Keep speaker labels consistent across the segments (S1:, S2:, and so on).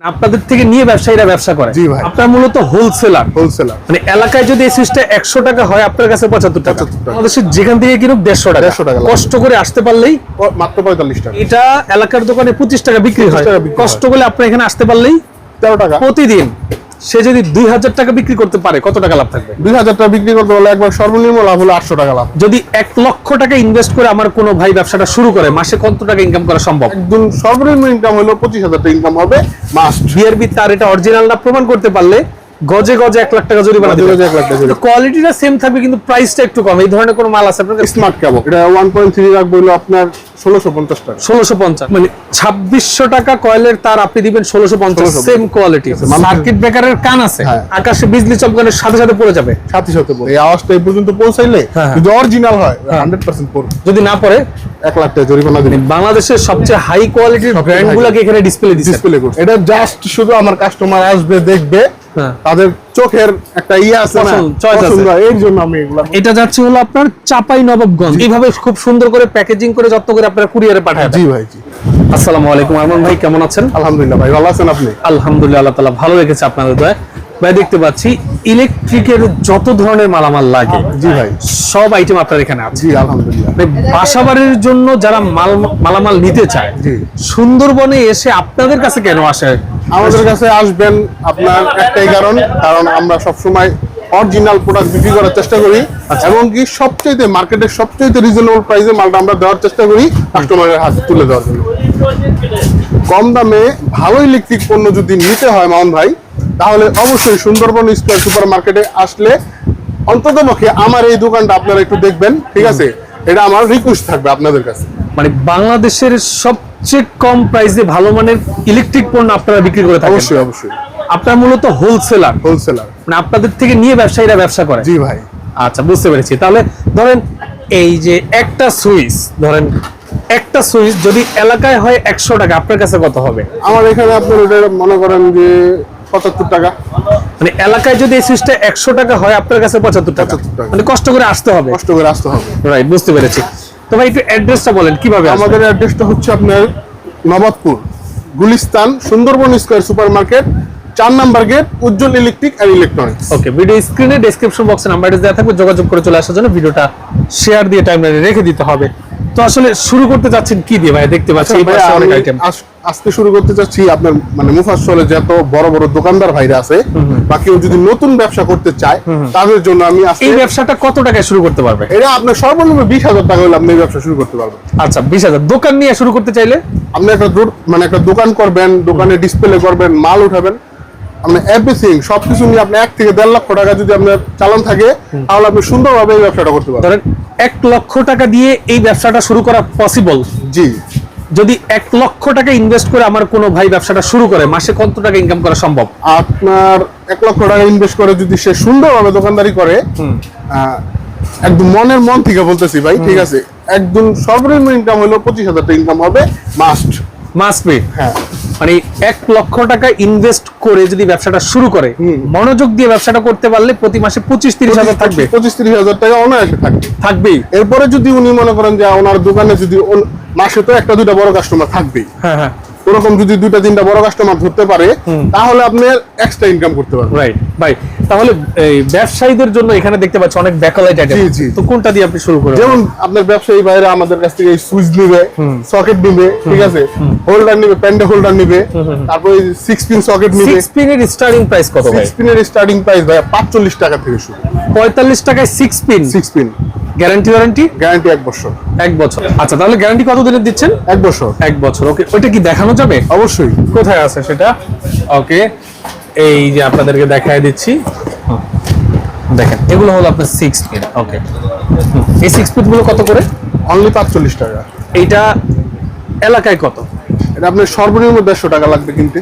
S1: আপনাদের থেকে নিয়ে ব্যবসায়ীরা ব্যবসা করে।
S2: জি ভাই।
S1: আপনার মূলত হোলসেলার
S2: হোলসেলার
S1: মানে এলাকায় যদি এই সুইচটা একশো টাকা হয় আপনার কাছে পঁচাত্তর টাকা। আমাদের যেখান থেকে কিনুক দেড়শো টাকা।
S2: 150 টাকা
S1: কষ্ট করে আসতে পারলেই
S2: মাত্র পঁয়তাল্লিশ টাকা।
S1: এটা এলাকার দোকানে পঁচিশ টাকা বিক্রি হয়। কষ্ট করে আপনার এখানে আসতে পারলেই
S2: তেরো টাকা।
S1: প্রতিদিন সে যদি দুই হাজার টাকা বিক্রি করতে পারে কত টাকা লাভ থাকবে?
S2: দুই হাজার টাকা বিক্রি করতে হলে একবার সর্বনিম্ন লাভ হলো আটশো টাকা লাভ।
S1: যদি এক লক্ষ টাকা ইনভেস্ট করে আমার কোনো ভাই ব্যবসাটা শুরু করে মাসে কত টাকা ইনকাম করা সম্ভব?
S2: একদম সর্বনিম্ন ইনকাম হলো পঁচিশ হাজার টাকা ইনকাম হবে মাস।
S1: বিআরবি তার এটা অরিজিনাল না প্রমাণ করতে পারলে গজে গজে এক লাখ টাকা জরিমানা দেবে
S2: গজে এক লাখ টাকা
S1: কোয়ালিটিটা সেম থাকবে কিন্তু প্রাইসটা একটু কম। এই ধরনের কোনো মাল আছে আপনার
S2: স্মার্ট কেবল এটা ওয়ান পয়েন্ট থ্রি রাখব হলো আপনার ষোলোশো পঞ্চাশ টাকা।
S1: ষোলোশো পঞ্চাশ। মানে ছাব্বিশশো টাকা কয়েলের তার আপনি দিবেন ষোলোশো পঞ্চাশ।
S2: 1650
S1: সেম কোয়ালিটি সার্কিট ব্রেকারের কান আছে।
S2: হ্যাঁ।
S1: আকাশে বিজলি চমকানোর সাথে সাথে পড়ে যাবে।
S2: সাথে সাথে এই আওয়াজটা এই পর্যন্ত পৌঁছাইলে
S1: হ্যাঁ, হ্যাঁ।
S2: যদি অরিজিনাল হয় হান্ড্রেড পার্সেন্ট পড়বে।
S1: যদি না পড়ে
S2: এক লাখ টাকা জরিমানা দিন
S1: বাংলাদেশের সবচেয়ে হাই কোয়ালিটির ব্র্যান্ড গুলাকে এখানে ডিসপ্লে
S2: ডিসপ্লে করছে। এটা জাস্ট শুধু আমার কাস্টমার আসবে দেখবে। তাদের চোখের একটা ইয়ে আছে না হয়, এর জন্য আমি এগুলা
S1: এটা যাচ্ছে হলো আপনার চাপাই নবাবগঞ্জ এইভাবে খুব সুন্দর করে প্যাকেজিং করে যত্ন করে আপনারা কুরিয়ারে পাঠায়
S2: জি ভাই জি।
S1: আসসালামু আলাইকুম আরমান ভাই কেমন আছেন?
S2: আলহামদুলিল্লাহ ভাই ভালো আছেন আপনি?
S1: আলহামদুলিল্লাহ আল্লাহ ভালো রেখেছে আপনাদের দয়া। ভাই দেখতে পাচ্ছি ইলেকট্রিকের যত ধরনের মালামাল লাগে
S2: জি ভাই।
S1: সব আইটেম আপনার এখানে আছে।
S2: জি আলহামদুলিল্লাহ।
S1: বাসাবাড়ির জন্য যারা মাল মালামাল নিতে চায়
S2: জি।
S1: সুন্দরবনে এসে আপনাদের কাছে কেন আসে?
S2: আমাদের কাছে আসবেন আপনার একটাই কারণ কারণ আমরা সবসময় অরিজিনাল প্রোডাক্ট বিক্রি করার চেষ্টা করি
S1: আচ্ছা।
S2: এবং কি সবচেয়ে মার্কেটের সবচেয়ে রিজনেবল প্রাইসে মালটা আমরা দেওয়ার চেষ্টা করি কাস্টমারের হাতে তুলে দেওয়ার জন্য। কম দামে ভালো ইলেকট্রিক পণ্য যদি নিতে হয় মামুন ভাই তাহলে অবশ্যই সুন্দরবন স্কোয়ার সুপার মার্কেটে আসলে অন্তত পক্ষে আমার এই দোকানটা আপনারা একটু দেখবেন ঠিক আছে? এটা আমার রিকোয়েস্ট থাকবে আপনাদের কাছে।
S1: মানে বাংলাদেশের সবচেয়ে কম প্রাইসে ভালো মানের ইলেকট্রিক পণ্য আপনারা বিক্রি করে থাকেন।
S2: অবশ্যই অবশ্যই।
S1: আপনার মূলত হোলসেলার
S2: হোলসেলার
S1: মানে আপনাদের থেকে নিয়ে ব্যবসায়ীরা ব্যবসা করে।
S2: জি ভাই।
S1: আচ্ছা বুঝতে পেরেছি। তাহলে ধরেন এই যে একটা সুইচ ধরেন একটা সুইচ যদি এলাকায় হয় একশো টাকা আপনার কাছে কত হবে?
S2: আমার এখানে আপনার এটা মনে করেন যে পঁচাত্তর টাকা।
S1: মানে এলাকায় যদি এই সুইচটা একশো টাকা হয় আপনার কাছে পঁচাত্তর
S2: 75 টাকা।
S1: মানে কষ্ট করে আসতে হবে।
S2: কষ্ট করে আসতে হবে।
S1: রাইট বুঝতে পেরেছি। তো ভাই একটু অ্যাড্রেসটা বলেন কীভাবে
S2: আমাদের অ্যাড্রেসটা হচ্ছে আপনার Nawabpur Gulistan Sundarban square super market চার number gate Ujjwal electric and electronics
S1: okay video স্ক্রিনে ডেসক্রিপশন বক্সে নাম্বারটা দেওয়া থাকবে যোগাযোগ করে চলে আসার জন্য ভিডিওটা শেয়ার দিয়ে টাইমলাইনে রেখে দিতে হবে। তো আসলে শুরু করতে যাচ্ছেন কি দিয়ে ভাই? দেখতে পাচ্ছি অনেক আইটেম
S2: আজকে শুরু করতে চাচ্ছি আপনার মানে মুফাসলে যত বড় বড় দোকানদার ভাইরা আছে বা কেউ যদি নতুন ব্যবসা করতে চায় তাদের জন্য আমি
S1: এই ব্যবসাটা কত টাকায় শুরু করতে পারবে?
S2: এটা আপনার সর্বনিম্ন বিশ হাজার টাকা হলে আপনি এই ব্যবসা শুরু করতে পারবেন।
S1: আচ্ছা বিশ হাজার। দোকান নিয়ে শুরু করতে চাইলে?
S2: আপনি একটা মানে একটা দোকান করবেন দোকানে ডিসপ্লে করবেন মাল উঠাবেন। আপনি এভরিথিং সবকিছু নিয়ে আপনি এক থেকে দেড় লক্ষ টাকা যদি আপনার চালান থাকে তাহলে আপনি সুন্দরভাবে এই ব্যবসাটা করতে
S1: ধরেন এক লক্ষ টাকা দিয়ে এই ব্যবসাটা শুরু করা পসিবল
S2: জি।
S1: যদি এক লক্ষ টাকা ইনভেস্ট করে আমার কোনো ভাই ব্যবসাটা শুরু করে মাসে কত টাকা ইনকাম করা সম্ভব?
S2: আপনার এক লক্ষ টাকা ইনভেস্ট করে যদি সে সুন্দরভাবে দোকানদারি করে একদম মনের মন থেকে বলতেছি ভাই ঠিক আছে? একদম সর্বনিম্ন ইনকাম হলো পঁচিশ হাজার টাকা ইনকাম হবে মাস্ট
S1: মাস্ট বি
S2: হ্যাঁ।
S1: মানে এক লক্ষ টাকা ইনভেস্ট করে যদি ব্যবসাটা শুরু করে মনোযোগ দিয়ে ব্যবসাটা করতে পারলে প্রতি মাসে পঁচিশ তিরিশ হাজার থাকবে।
S2: পঁচিশ তিরিশ হাজার টাকা অনায়াসে থাকবে।
S1: থাকবেই।
S2: এরপরে যদি উনি মনে করেন যে ওনার দোকানে যদি মাসে তো একটা দুটা বড় কাস্টমার থাকবেই।
S1: হ্যাঁ হ্যাঁ।
S2: ওরকম যদি দুইটা তিনটা বড় কাস্টমার ধরতে পারে তাহলে আপনি এক্সট্রা ইনকাম করতে পারবেন।
S1: রাইট ভাই তাহলে এই ব্যবসায়ীদের জন্য এখানে দেখতে পাচ্ছি অনেক ব্যাকলাইট আইটেম
S2: জি।
S1: তো কোনটা দিয়ে আপনি শুরু করবেন
S2: যেমন আপনার ব্যবসায়ী বাইরে আমাদের কাছ থেকে সুইচ নিবে সকেট নিবে ঠিক আছে? হোল্ডার নিবে প্যান্ডে হোল্ডার নিবে তারপরে সিক্স পিন সকেট নিবে।
S1: সিক্স পিনের স্টার্টিং প্রাইস কত ভাই?
S2: সিক্স পিনের স্টার্টিং প্রাইস ভাই পাঁচচল্লিশ টাকা থেকে শুরু।
S1: পঁয়তাল্লিশ টাকায় six pin
S2: six pin
S1: guarantee warranty?
S2: Guarantee এক বছর।
S1: এক বছর। আচ্ছা তাহলে গ্যারান্টি কত দিনের দিচ্ছেন?
S2: এক বছর।
S1: এক বছর ওকে। ওইটা কি দেখানো যাবে?
S2: অবশ্যই।
S1: কোথায় আছে সেটা? ওকে এই যে আপনাদেরকে দেখায় দিচ্ছি। দেখেন এগুলো হলো আপনার সিক্স ফিট ওকে। এই সিক্স ফিটগুলো কত করে?
S2: অনলি পাঁচচল্লিশ টাকা।
S1: এইটা এলাকায় কত?
S2: এটা আপনার সর্বনিম্ন দেড়শো টাকা লাগবে কিনতে।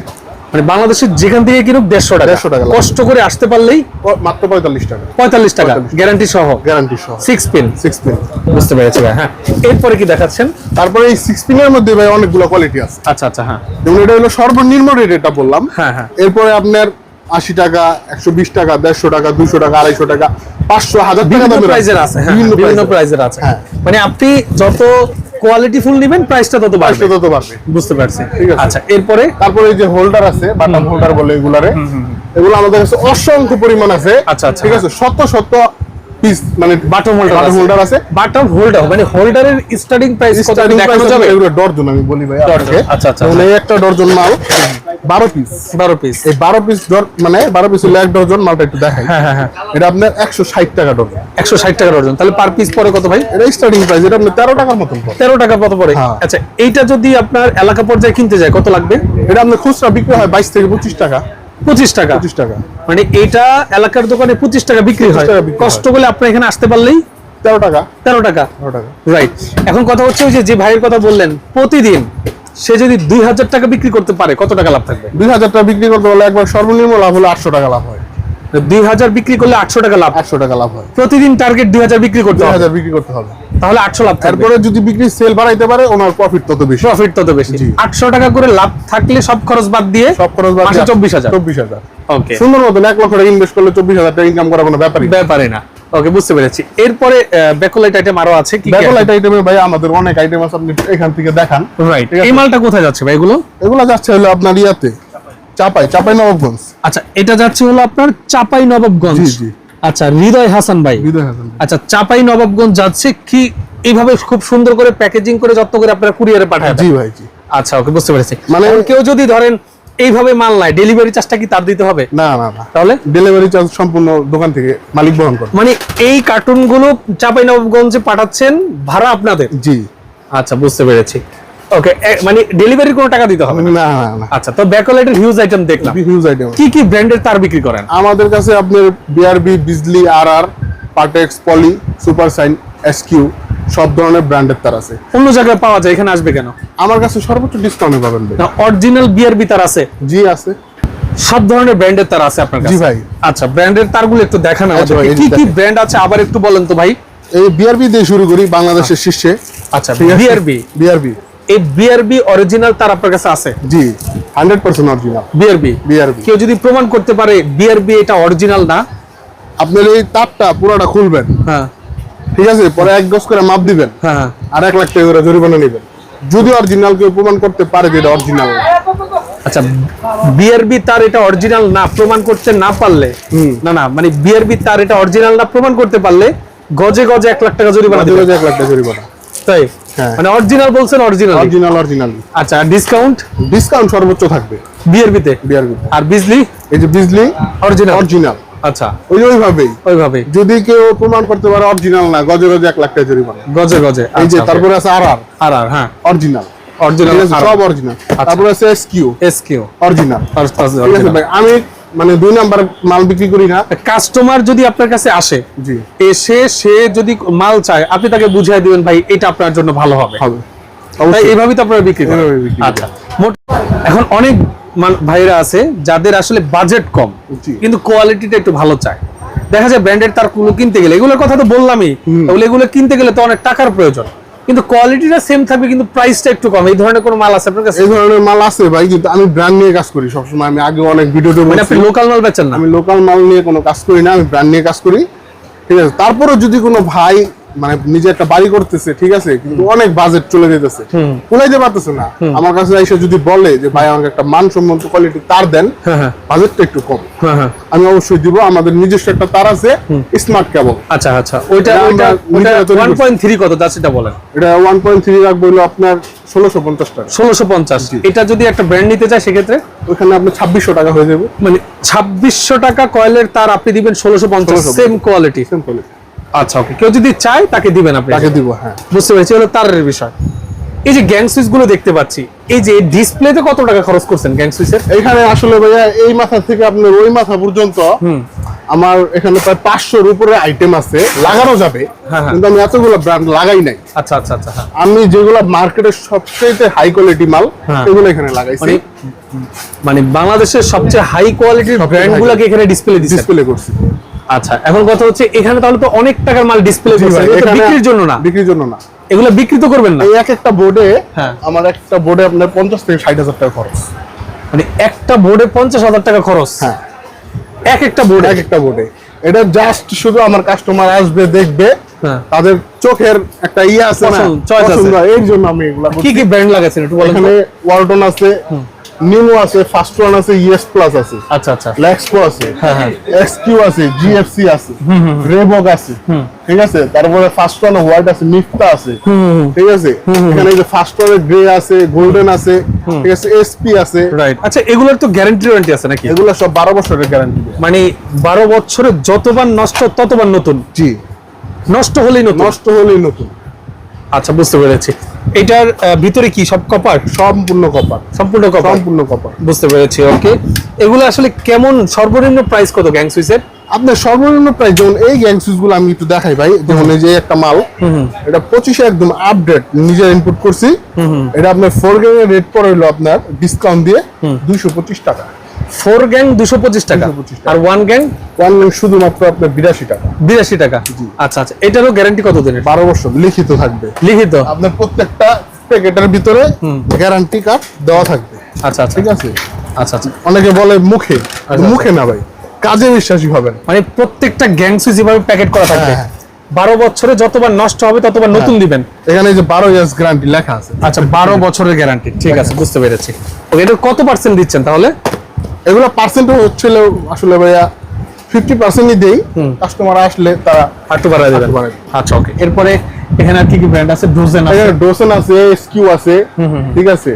S1: মানে বাংলাদেশের যেখান থেকে কিনুক দেড়শো টাকা।
S2: 150 টাকা
S1: কষ্ট করে আসতে পারলেই
S2: মাত্র পঁয়তাল্লিশ টাকা।
S1: পঁয়তাল্লিশ টাকা। গ্যারান্টি সহ।
S2: গ্যারান্টি সহ।
S1: সিক্স পিন
S2: সিক্স পিন
S1: বুঝতে পেরেছি ভাই হ্যাঁ। এরপরে কি দেখাচ্ছেন?
S2: তারপরে এই সিক্স পিনের মধ্যে ভাই অনেকগুলো কোয়ালিটি আছে।
S1: আচ্ছা আচ্ছা হ্যাঁ।
S2: যেমন এটা হলো সর্বনিম্ন রেট এটা বললাম।
S1: হ্যাঁ, হ্যাঁ।
S2: এরপরে আপনার আশি টাকা একশো বিশ টাকা দেড়শো টাকা দুশো টাকা আড়াইশো টাকা পাঁচশো হাজার টাকা
S1: বিভিন্ন প্রাইজের আছে হ্যাঁ
S2: বিভিন্ন প্রাইজের
S1: আছে।
S2: হ্যাঁ।
S1: মানে আপনি যত কোয়ালিটি ফুল নেবেন প্রাইসটা তত বাড়বে।
S2: তত বাড়বে।
S1: বুঝতে পারছি। আচ্ছা এরপরে?
S2: তারপরে এই যে হোল্ডার আছে বাটাম হোল্ডার বলে এগুলারে এগুলো আমাদের কাছে অসংখ্য পরিমাণ আছে।
S1: আচ্ছা, আচ্ছা,
S2: ঠিক আছে শত শত পিস মানে
S1: হোল্ডার
S2: হোল্ডার আছে।
S1: হোল্ডার মানে হোল্ডারের স্টার্টিং প্রাইস কত দেখানো যাবে?
S2: এগুলো ডর্জন আমি বলি ভাই
S1: আচ্ছা, আচ্ছা,
S2: এই একটা ডর্জন মাল বারো পিস
S1: 12 পিস
S2: এই বারো পিস মানে বারো পিস হলে এক ডর্জন মালটা একটু দেখাই।
S1: হ্যাঁ হ্যাঁ হ্যাঁ।
S2: এটা আপনার একশো ষাট টাকা ডর্জন।
S1: 160 টাকা ডজন তাহলে পার পিস পরে কত ভাই?
S2: এটা স্টার্টিং প্রাইস এটা আপনার তেরো টাকার মতন পড়ে।
S1: 13 টাকা কত পড়ে।
S2: হ্যাঁ।
S1: আচ্ছা এইটা যদি আপনার এলাকা পর্যায়ে কিনতে যায় কত লাগবে?
S2: এটা আপনার খুচরা বিক্রি হয় বাইশ থেকে পঁচিশ টাকা।
S1: 25 টাকা।
S2: পঁচিশ টাকা।
S1: মানে এটা এলাকার দোকানে 25 টাকা বিক্রি হয়। কষ্ট করে আপনি এখানে আসতে পারলেই
S2: তেরো টাকা।
S1: 13 টাকা।
S2: তেরো টাকা।
S1: রাইট এখন কথা হচ্ছে ওই যে যে ভাইয়ের কথা বললেন প্রতিদিন সে যদি দুই হাজার টাকা বিক্রি করতে পারে কত টাকা লাভ থাকবে?
S2: দুই হাজার টাকা বিক্রি করতে পারলে একবার সর্বনিম্ন লাভ হলো আটশো টাকা লাভ হয়।
S1: দুই হাজার বিক্রি করলে আটশো টাকা লাভ
S2: আটশো টাকা লাভ হয়।
S1: প্রতিদিন টার্গেট দুই হাজার বিক্রি করতে হবে।
S2: হাজার বিক্রি করতে হবে।
S1: তাহলে আটশো লাভ
S2: তারপরে যদি বিক্রি সেল বাড়াইতে পারে ওনার প্রফিট তত বেশি।
S1: প্রফিট তত বেশি। আটশো টাকা করে লাভ থাকলে সব খরচ বাদ দিয়ে
S2: সব খরচ বাদ
S1: মাসে চব্বিশ হাজার।
S2: চব্বিশ হাজার।
S1: ওকে
S2: সুন্দর মতন এক লক্ষ টাকা ইনভেস্ট করলে চব্বিশ হাজার টাকা ইনকাম করার কোনো ব্যাপারই
S1: ব্যাপারে না। ওকে বুঝতে পেরেছি। এরপরে ব্যাকলাইট আইটেম আরও আছে কি
S2: ব্যাকলাইট আইটেমে ভাই আমাদের অনেক আইটেম আছে আপনি এখান থেকে দেখান।
S1: রাইট এই মালটা কোথায় যাচ্ছে ভাই এগুলো?
S2: এগুলো যাচ্ছে হলো আপনার ইয়াতে। চাপাই চাপাই নবাবগঞ্জ।
S1: আচ্ছা এটা যাচ্ছে হলো আপনার চাপাই নবাবগঞ্জ।
S2: জি, জি।
S1: আচ্ছা হৃদয় হাসান ভাই।
S2: হৃদয় হাসান
S1: আচ্ছা চাপাই নবাবগঞ্জ যাচ্ছে কি এইভাবে খুব সুন্দর করে প্যাকেজিং করে যত্ন করে আপনারা কুরিয়ারে পাঠায়
S2: জি ভাই জি।
S1: আচ্ছা ওকে বুঝতে পেরেছি।
S2: মানে-
S1: মানে কেউ যদি ধরেন এইভাবে মাল নাই ডেলিভারি চার্জটা কি তার দিতে হবে?
S2: না না না।
S1: তাহলে?
S2: ডেলিভারি চার্জ সম্পূর্ণ দোকান থেকে মালিক বহন করে।
S1: মানে এই কার্টুনগুলো চাপাই নবাবগঞ্জে পাঠাচ্ছেন ভাড়া আপনাদের?
S2: জি।
S1: আচ্ছা বুঝতে পেরেছি। ওকে মানে ডেলিভারির কোনো টাকা দিতে হবে না।
S2: না না না।
S1: আচ্ছা তো ব্যাকলাইটের হিউজ আইটেম দেখলাম।
S2: হিউজ আইটেম
S1: কি কি ব্র্যান্ডের তার বিক্রি করেন?
S2: আমাদের কাছে আপনার বিআরবি বিজলি আর আর Partex poly super sign SQ সব ধরনের ব্র্যান্ডের তার আছে।
S1: অন্য জায়গায় পাওয়া যায় এখানে আসবে কেন?
S2: আমার কাছে সর্বোচ্চ ডিসকাউন্টে পাবেন
S1: না অরিজিনাল বিআরবি তার আছে?
S2: জি আছে।
S1: সব ধরনের ব্র্যান্ডের তার আছে আপনার কাছে?
S2: জি ভাই।
S1: আচ্ছা ব্র্যান্ডের তারগুলো একটু দেখান
S2: আচ্ছা
S1: কি কি। ব্র্যান্ড আছে? আবার একটু বলেন তো ভাই।
S2: এই বিআরবি দিয়ে শুরু করি বাংলাদেশের শীর্ষে।
S1: আচ্ছা বিআরবি
S2: বিআরবি
S1: এই বিআরবি অরিজিনাল তার আপনার কাছে আছে?
S2: জি hundred percent original
S1: BRB
S2: BRB
S1: কেউ যদি প্রমাণ করতে পারে বিআরবি এটা অরিজিনাল না?
S2: আপনার এই তারটা পুরোটা খুলবেন।
S1: হ্যাঁ।
S2: ঠিক আছে? পরে এক গজ করে মাপ দিবেন।
S1: হ্যাঁ হ্যাঁ।
S2: আর এক লাখ টাকা করে জরিমানা নেবেন। যদি অরিজিনাল কেউ প্রমাণ করতে পারে যে এটা অরিজিনাল
S1: আচ্ছা বিআরবি তার এটা অরিজিনাল না প্রমাণ করতে না পারলে। না না মানে বিআরবি তার এটা অরিজিনাল না প্রমাণ করতে পারলে গজে গজে এক লাখ টাকা জরিমানা দেবে।
S2: এক লাখ টাকা জরিমানা।
S1: তাই। মানে অরিজিনাল বলছেন অরিজিনাল
S2: অরিজিনাল অরিজিনাল
S1: আচ্ছা ডিসকাউন্ট
S2: ডিসকাউন্ট সর্বোচ্চ থাকবে।
S1: বিআরবিতে
S2: বিআরবি
S1: আর বিজলি
S2: এই যে বিজলি
S1: অরিজিনাল
S2: অরিজিনাল
S1: আচ্ছা।
S2: ওই ওইভাবেই।
S1: ওইভাবে
S2: যদি কেউ প্রমাণ করতে পারে অরিজিনাল না গজে গজে এক লাখ টাকা জরিমানা।
S1: গজে গজে
S2: এই যে
S1: আচ্ছা,
S2: তারপরে আছে আর আর
S1: আর আর হ্যাঁ।
S2: অরিজিনাল
S1: অরিজিনাল
S2: সব অরিজিনাল তারপরে আছে এসকিউ
S1: এসকিউ
S2: অরিজিনাল আমি মানে দুই নাম্বার মাল বিক্রি করি না।
S1: কাস্টমার যদি আপনার কাছে আসে
S2: জি।
S1: এসে সে যদি মাল চায় আপনি তাকে বুঝিয়ে দিবেন ভাই এটা আপনার জন্য ভালো হবে। এইভাবেই তো আপনারা বিক্রি। আচ্ছা এখন অনেক ভাইরা আছে যাদের আসলে বাজেট কম কিন্তু কোয়ালিটিটা একটু ভালো চায়। দেখা যায় ব্র্যান্ডের তার কোনো কিনতে গেলে এগুলোর কথা তো বললামই এগুলো কিনতে গেলে তো অনেক টাকার প্রয়োজন। কিন্তু কোয়ালিটিটা সেম থাকবে কিন্তু প্রাইসটা একটু কম। এই ধরনের কোন মাল আছে আপনার কাছে?
S2: এই ধরনের মাল আছে ভাই কিন্তু আমি ব্র্যান্ড নিয়ে কাজ করি সবসময়। আমি আগে অনেক ভিডিওতে
S1: মানে
S2: বলছি
S1: আপনি লোকাল মাল বেচেন না?
S2: আমি লোকাল মাল নিয়ে কোনো কাজ করি না আমি ব্র্যান্ড নিয়ে কাজ করি। ঠিক আছে? তারপরে যদি কোনো ভাই মানে নিজে একটা বাড়ি করতেছে ঠিক আছে? কিন্তু অনেক বাজেট চলে যেতেছে কুলাইতে পারতেছে না। আমার কাছে এসে যদি বলে যে ভাই আমাকে একটা মানসম্মত কোয়ালিটি তার দেন
S1: হ্যাঁ হ্যাঁ।
S2: বাজেটটা একটু কম।
S1: হ্যাঁ হ্যাঁ।
S2: আমি অবশ্যই দিব আমাদের নিজস্ব একটা তার আছে স্মার্ট কেবল
S1: আচ্ছা আচ্ছা। ওইটা ওইটা
S2: আমরা নিজেরা তৈরি
S1: ওয়ান পয়েন্ট থ্রি কত? যাচ্ছে এটা বলেন।
S2: এটা ওয়ান পয়েন্ট থ্রি রাখব হলো আপনার ষোলোশো পঞ্চাশ টাকা।
S1: ষোলোশো পঞ্চাশ। এটা যদি একটা ব্র্যান্ড নিতে চায় সেক্ষেত্রে?
S2: ওখানে আপনার ছাব্বিশশো টাকা হয়ে যাবে।
S1: মানে ছাব্বিশশো টাকা কয়েলের তার আপনি দিবেন ষোলোশো পঞ্চাশ।
S2: 1650
S1: সেম কোয়ালিটি
S2: সিম্পল
S1: আচ্ছা ওকে কেউ যদি চায় তাকে দিবেন আপনি।
S2: তাকে দিব হ্যাঁ।
S1: বুঝতে পেরেছি হলো তারের বিষয়। এই যে গ্যাং সুইচগুলো দেখতে পাচ্ছি এই যে ডিসপ্লেতে কত টাকা খরচ করছেন গ্যাং সুইচের
S2: এখানে আসলে ভাইয়া এই মাথা থেকে আপনার ওই মাথা পর্যন্ত আমার এখানে প্রায় পাঁচশোর উপরে আইটেম আছে লাগানো যাবে
S1: হ্যাঁ, হ্যাঁ।
S2: কিন্তু আমি এতগুলো ব্র্যান্ড লাগাই নাই।
S1: আচ্ছা আচ্ছা আচ্ছা হ্যাঁ।
S2: আমি যেগুলো মার্কেটের সবচেয়ে হাই কোয়ালিটি মাল। এগুলো এখানে লাগাইছি।
S1: মানে মানে বাংলাদেশের সবচেয়ে হাই কোয়ালিটির ব্র্যান্ড গুলাকে এখানে ডিসপ্লে
S2: ডিসপ্লে করছি।
S1: আচ্ছা এখন কথা হচ্ছে এখানে তাহলে তো অনেক টাকার মাল ডিসপ্লে বিক্রির জন্য না।
S2: বিক্রির জন্য না।
S1: এগুলো বিক্রি তো করবেন না?
S2: এই এক একটা বোর্ডে
S1: হ্যাঁ।
S2: আমার একটা বোর্ডে আপনার পঞ্চাশ থেকে ষাট হাজার টাকা খরচ।
S1: মানে একটা বোর্ডে পঞ্চাশ হাজার টাকা খরচ?
S2: হ্যাঁ।
S1: এক একটা বোর্ডে
S2: এক একটা বোর্ডে এটা জাস্ট শুধু আমার কাস্টমার আসবে দেখবে
S1: হ্যাঁ।
S2: তাদের চোখের একটা ইয়ে আছে না
S1: choice আছে।
S2: এর জন্য আমি এগুলা
S1: কি কি ব্র্যান্ড লাগাইছেন একটু বলেন
S2: এখানে ওয়ালটন আছে নিমো আছে ফার্স্ট ওয়ান আছে ইএস প্লাস আছে।
S1: আচ্ছা আচ্ছা।
S2: লেক্সপো আছে
S1: হ্যাঁ, হ্যাঁ।
S2: এক্সকিউ আছে জিএফসি আছে রেবক আছে ঠিক আছে? তারপরে ফার্স্ট ওয়ান হোয়াইট আছে মিফতা আছে ঠিক আছে? এখানে যে ফার্স্ট ওয়ানের গ্রে আছে গোল্ডেন আছে ঠিক আছে? এসপি আছে।
S1: রাইট আচ্ছা এগুলোর তো গ্যারান্টি ওয়ারেন্টি আছে নাকি?
S2: এগুলো সব বারো বছরের গ্যারান্টি
S1: মানে বারো বছরে যতবার নষ্ট ততবার নতুন?
S2: জি।
S1: নষ্ট হলেই নতুন?
S2: নষ্ট হলেই নতুন।
S1: আচ্ছা বুঝতে পেরেছি। এটার ভিতরে কি সব কপার?
S2: সম্পূর্ণ কপার।
S1: সম্পূর্ণ কপার?
S2: সম্পূর্ণ কপার।
S1: বুঝতে পেরেছি ওকে এগুলো আসলে কেমন সর্বনিম্ন প্রাইস কত গ্যাং সুইচের
S2: আপনার সর্বনিম্ন প্রাইস যেমন এই গ্যাংসুসগুলো আমি একটু দেখাই ভাই যেমন এই যে একটা মাল এটা পঁচিশে একদম আপডেট নিজে ইনপুট করছি। এটা আপনার ফোর গ্যাং এর রেট পড়ে হলো আপনার ডিসকাউন্ট দিয়ে দুইশো পঁচিশ টাকা।
S1: ফোর গ্যাং দুশো পঁচিশ টাকা। আর ওয়ান গ্যাং?
S2: ওয়ান গ্যাং শুধুমাত্র আপনার বিরাশি টাকা।
S1: বিরাশি টাকা? আচ্ছা আচ্ছা এটারও গ্যারান্টি কত দিনের
S2: বারো বছর লিখিত থাকবে।
S1: লিখিত?
S2: আপনার প্রত্যেকটা প্যাকেটের ভিতরে গ্যারান্টি কার্ড দেওয়া থাকবে।
S1: আচ্ছা আচ্ছা।
S2: ঠিক আছে?
S1: আচ্ছা আচ্ছা।
S2: অনেকে বলে মুখে
S1: আচ্ছা।
S2: মুখে না ভাই কাজে বিশ্বাসী হবেন।
S1: মানে প্রত্যেকটা গ্যাং সুইচ যেভাবে প্যাকেট করা থাকবে
S2: হ্যাঁ,
S1: বারো বছরে যতবার নষ্ট হবে ততবার নতুন দিবেন।
S2: এখানে যে বারো ইয়ার্স গ্যারান্টি লেখা আছে।
S1: আচ্ছা বারো বছরের গ্যারান্টি ঠিক আছে বুঝতে পেরেছি। এটা কত পার্সেন্ট দিচ্ছেন তাহলে?
S2: এগুলো পার্সেন্ট হচ্ছিল আসলে ভাইয়া ফিফটি পার্সেন্টই দেই। কাস্টমার আসলে তারা
S1: আটটু বাড়ায় দেবেন। আচ্ছা ওকে এরপরে এখানে আর কি কি ব্র্যান্ড আছে? ডোজেন আছে।
S2: এখানে ডোসেন আছে স্কিউ আছে ঠিক আছে?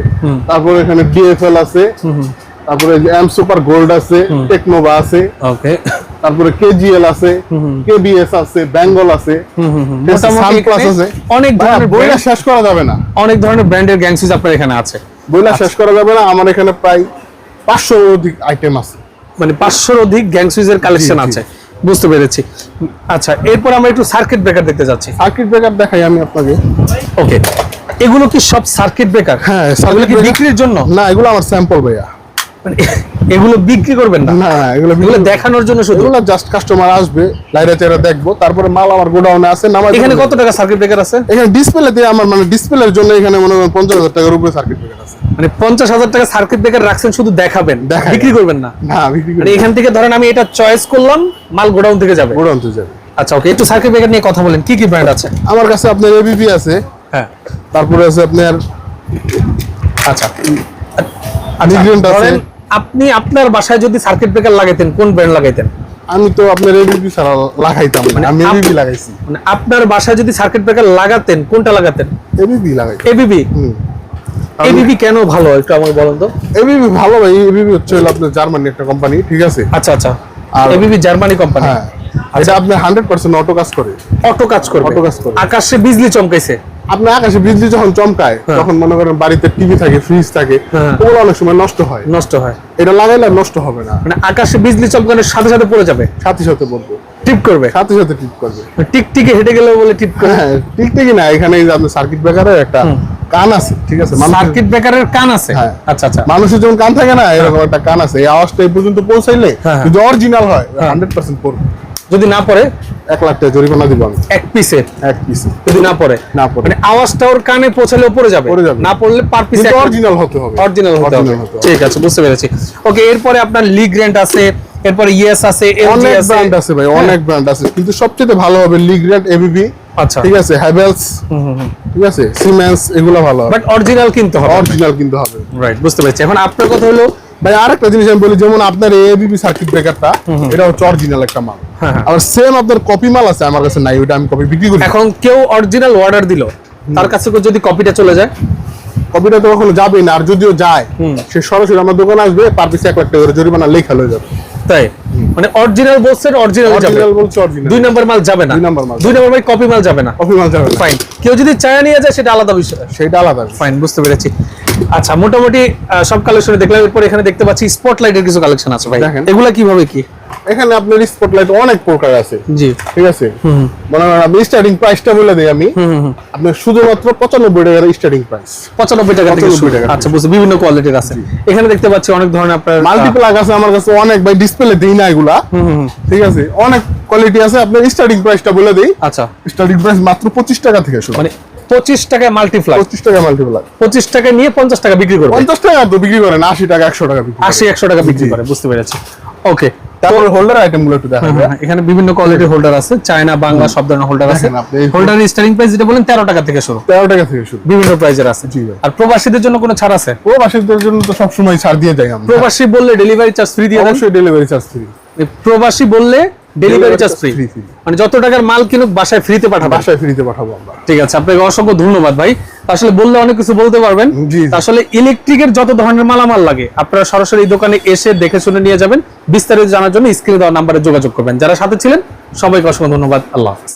S2: তারপরে এখানে ডিএফএল আছে। তারপরে এম সুপার গোল্ড আছে টেকনোভা আছে।
S1: ওকে
S2: তারপরে কেজিএল আছে। কেবিএস আছে বেঙ্গল আছে। আছে
S1: অনেক ধরনের
S2: বইলা শেষ করা যাবে না।
S1: অনেক ধরনের ব্র্যান্ডের গ্যাং সুইচ আপনার এখানে আছে।
S2: বইলা
S1: আচ্ছা।
S2: শেষ করা যাবে না আমার এখানে প্রায় পাঁচশো অধিক আইটেম আছে।
S1: মানে পাঁচশোর অধিক গ্যাং সুইচের কালেকশন আছে। বুঝতে পেরেছি। আচ্ছা এরপর আমরা একটু সার্কিট ব্রেকার দেখতে যাচ্ছি।
S2: সার্কিট ব্রেকার দেখাই আমি আপনাকে।
S1: ওকে এগুলো কি সব সার্কিট ব্রেকার
S2: হ্যাঁ
S1: এগুলো কি বিক্রির জন্য?
S2: না এগুলো আমার স্যাম্পল ভাইয়া।
S1: এগুলো বিক্রি করবেন না।
S2: না এগুলো
S1: এগুলো দেখানোর জন্য শুধু।
S2: এগুলো জাস্ট কাস্টমার আসবে লাইরা চেরা দেখব তারপরে মাল আমার গোডাউনে আছে নামাই
S1: এখানে কত টাকা সার্কিট ব্রেকার আছে?
S2: এখানে ডিসপ্লেতে আমার মানে ডিসপ্লের জন্য এখানে মনে করেন পঞ্চাশ হাজার টাকার উপরে সার্কিট ব্রেকার আছে।
S1: মানে পঞ্চাশ হাজার টাকা সার্কিট ব্রেকার রাখছেন শুধু দেখাবেন। বিক্রি করবেন না।
S2: না বিক্রি
S1: মানে এখান থেকে ধরেন আমি এটা চয়েস করলাম মাল গোডাউন থেকে যাবে।
S2: গোডাউন তো যাবে।
S1: আচ্ছা ওকে একটু সার্কিট ব্রেকার নিয়ে কথা বলেন কি কি ব্র্যান্ড আছে?
S2: আমার কাছে আপনার এবিপি আছে
S1: হ্যাঁ।
S2: তারপরে আছে আপনার
S1: আচ্ছা।
S2: Migrant আছে।
S1: আপনি আপনার বাসায় যদি সার্কিট ব্রেকার লাগাইতেন কোন ব্র্যান্ড লাগাইতেন?
S2: আমি তো আপনার এবিপি ছাড়া লাগাইতাম না আমি
S1: আপ-
S2: এবিপি লাগাইছি।
S1: মানে আপনার বাসায় যদি সার্কিট ব্রেকার লাগাতেন কোনটা লাগাতেন?
S2: এবিপি লাগাই
S1: এবিবি
S2: হুম।
S1: এবিবি কেন ভালো? একটু আমাকে বলেন তো।
S2: এবিপি ভালো ভাই এবিপি হচ্ছে হলো আপনার জার্মানি একটা কোম্পানি ঠিক আছে?
S1: আচ্ছা আচ্ছা।
S2: আর-
S1: এবিবি জার্মানি কোম্পানি
S2: হ্যাঁ। এটা আপনার হান্ড্রেড পার্সেন্ট অটো কাজ করে।
S1: অটো কাজ করবে।
S2: Auto কাজ করবে।
S1: আকাশে বিজলি চমকাইছে।
S2: আপনার আকাশে বিজলি যখন চমকায় তখন মনে করেন বাড়িতে টিভি থাকে ফ্রিজ থাকে
S1: হ্যাঁ।
S2: ওগুলো অনেক সময় নষ্ট হয়।
S1: নষ্ট হয়।
S2: এটা লাগাইলে নষ্ট হবে না।
S1: মানে আকাশে বিজলি চমকানোর সাথে সাথে পড়ে যাবে।
S2: সাথে সাথে বলব
S1: টিপ করবে।
S2: সাথে সাথে টিপ করবে।
S1: টিকটিকে হেঁটে গেলে বলে টিপ করবে।
S2: হ্যাঁ ঠিক ঠিকই না এখানে এই যে আপনার সার্কিট ব্রেকারের একটা কান আছে ঠিক আছে? মানুষের-
S1: সার্কিট ব্রেকারের কান আছে?
S2: হ্যাঁ।
S1: আচ্ছা আচ্ছা।
S2: মানুষের যেমন কান থাকে না এরকম একটা কান আছে। এই আওয়াজটা এই পর্যন্ত পৌঁছাইলে
S1: হ্যাঁ।
S2: যদি অরিজিনাল হয় হান্ড্রেড পার্সেন্ট পড়বে।
S1: যদি না পড়ে
S2: এক লাখ টাকা জরিমানা দিব আমি।
S1: এক পিসে
S2: এক পিসে
S1: যদি না পড়ে
S2: না পড়ে।
S1: মানে আওয়াজটা ওর কানে পৌঁছালেও পড়ে যাবে।
S2: পড়ে যাবে।
S1: না পড়লে পার পিসে
S2: অরিজিনাল হতে হবে।
S1: অরিজিনাল হতে হবে। ঠিক আছে বুঝতে পেরেছি। ওকে এরপরে আপনার লিগ রেন্ট আছে এরপরে ইয়েস আছে
S2: অনেক
S1: আছে।
S2: ব্র্যান্ড আছে ভাই
S1: হ্যাঁ।
S2: অনেক ব্র্যান্ড আছে। কিন্তু সবচেয়ে ভালো হবে লিগ্রেড এবিবি
S1: আচ্ছা।
S2: ঠিক আছে হ্যাভেলস ঠিক আছে সিমেন্স এগুলো ভালো হবে।
S1: বাট অরিজিনাল কিনতে হবে।
S2: অরিজিনাল কিন্তু হবে।
S1: রাইট বুঝতে পেরেছি। এখন আপনার কথা হলো
S2: ভাই আরেকটা জিনিস আমি বলি যেমন আপনার এবিবি সার্কিট ব্রেকারটা এটা হচ্ছে অরিজিনাল একটা মাল।
S1: হ্যাঁ, হ্যাঁ।
S2: সেম আপনার কপি মাল আছে আমার কাছে নাই ওটা আমি কপি বিক্রি করি।
S1: এখন কেউ অরিজিনাল অর্ডার দিল তার কাছে যদি কপিটা চলে যায়?
S2: কপিটা তো কখনো যাবেই না আর যদিও যায় সে সরাসরি আমার দোকানে আসবে পার পিছে এক লাখ টাকা করে জরিমানা লেখা লয়ে যাবে।
S1: তাই? মানে অরিজিনাল বলছেন অরিজিনাল যাবে। দুই নাম্বার মাল যাবে না।
S2: দুই নাম্বার মাল
S1: দুই নাম্বার মাল কপি মাল যাবে না।
S2: কপি মাল যাবে
S1: ফাইন কেউ যদি চায় নিয়ে যায় সেটা আলাদা বিষয়।
S2: সেটা আলাদা
S1: ফাইন বুঝতে পেরেছি। আচ্ছা মোটামুটি সব কালেকশনে দেখলাম। এরপর এখানে দেখতে পাচ্ছি স্পটলাইটের কিছু কালেকশন আছে ভাই।
S2: দেখেন।
S1: এগুলা কীভাবে কি?
S2: এখানে আপনার স্পটলাইট অনেক প্রকার আছে।
S1: জি।
S2: ঠিক আছে? মনে করেন আপনি স্টার্টিং প্রাইসটা বলে দিই আমি। আপনার শুধুমাত্র পঁচানব্বই টাকার স্টার্টিং প্রাইস
S1: পঁচানব্বই টাকা থেকে শুরু। আচ্ছা বুঝতে বিভিন্ন কোয়ালিটির আছে। এখানে দেখতে পাচ্ছি অনেক ধরনের আপনার
S2: মাল্টিপ্লাগ আছে আমার কাছে অনেক ভাই ডিসপ্লে দেই না এগুলা। ঠিক আছে? অনেক কোয়ালিটি আছে আপনার স্টার্টিং প্রাইসটা বলে দিই।
S1: আচ্ছা।
S2: স্টার্টিং প্রাইস মাত্র পঁচিশ টাকা থেকে শুরু।
S1: মানে পঁচিশ টাকায় মাল্টিফ্লাই
S2: পঁচিশ টাকা মাল্টিপ্লাগ
S1: পঁচিশ টাকা নিয়ে পঞ্চাশ টাকা বিক্রি
S2: পঞ্চাশ টাকা তো বিক্রি করেন আশি টাকা একশো টাকা বিক্রি
S1: আশি একশো টাকা বিক্রি করে বুঝতে পেরেছি। ওকে
S2: তারপরে হোল্ডার আইটেমগুলো একটু দেখা
S1: এখানে বিভিন্ন কোয়ালিটির হোল্ডার আছে। চায়না বাংলা সব ধরনের হোল্ডার আছে। হোল্ডারের স্টার্টিং প্রাইস যেটা বলেন তেরো টাকা থেকে শুরু।
S2: তেরো টাকা থেকে শুরু।
S1: বিভিন্ন প্রাইজের আছে।
S2: জি।
S1: আর প্রবাসীদের জন্য কোনো ছাড় আছে?
S2: প্রবাসীদের জন্য তো সবসময় ছাড় দিয়ে যাই আমরা।
S1: প্রবাসী বললে ডেলিভারি চার্জ ফ্রি দিয়ে
S2: অবশ্যই ডেলিভারি চার্জ ফ্রি
S1: প্রবাসী বললে ডেলিভারি চার্জ ফ্রি। মানে যত টাকার মাল কিনুক বাসায় ফ্রিতে পাঠাবো।
S2: বাসায় ফ্রিতে পাঠাবো আমরা।
S1: ঠিক আছে আপনাকে অসংখ্য ধন্যবাদ ভাই। আসলে বললে অনেক কিছু বলতে পারবেন। আসলে ইলেকট্রিকের যত ধরনের মালামাল লাগে আপনারা সরাসরি দোকানে এসে দেখে শুনে নিয়ে যাবেন। বিস্তারিত জানার জন্য স্ক্রিনে দেওয়া নাম্বারে যোগাযোগ করবেন। যারা সাথে ছিলেন সবাইকে অসংখ্য ধন্যবাদ। আল্লাহ হাফিজ।